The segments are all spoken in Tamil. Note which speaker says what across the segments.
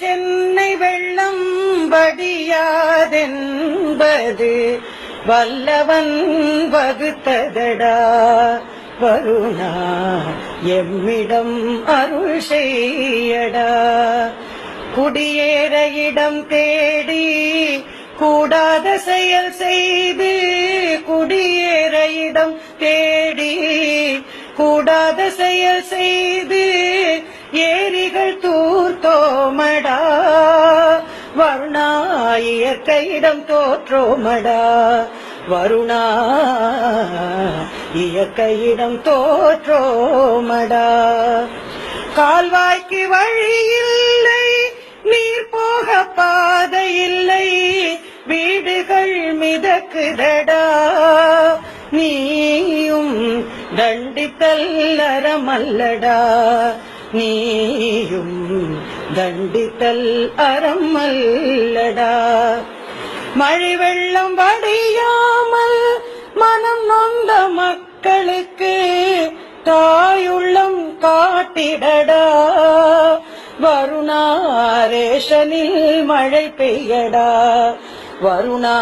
Speaker 1: சென்னை வெள்ளம் படியாதென்பது வல்லவன் வகுத்ததடா. வருணா எம்மிடம் அருள் செய்யடா. குடியேற இடம் தேடி கூடாத செயல் செய்து குடியேற இடம் தேடி கூடாத செயல் செய்து ஏரிகள் தூ இயற்கையிடம் தோற்றோமடா. வருணா இயற்கையிடம் தோற்றோமடா. கால்வாய்க்கு வழி இல்லை நீர் போக பாதை இல்லை. வீடுகள் மிதக்குதடா. நீயும் தண்டித்தல் அறமல்லடா. நீயும் தண்டித்தல் அறம் அல்லடா. மழை வெள்ளம் வடியாமல் மனம் நொந்த மக்களுக்கு தாயுள்ளம் காட்டிடடா. வருணா ரேஷனில் மழை பெய்யடா. வருணா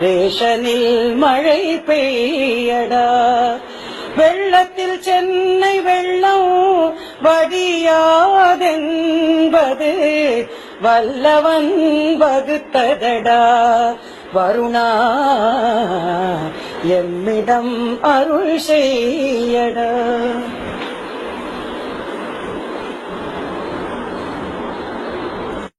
Speaker 1: ரேஷனில் மழை பெய்யடா. வெள்ளத்தில் சென்னை வெள்ளம் வடியாதென்பது வல்லவன் வகுத்ததடா. வருணா எம்மிடம் அருள் செய்யடா.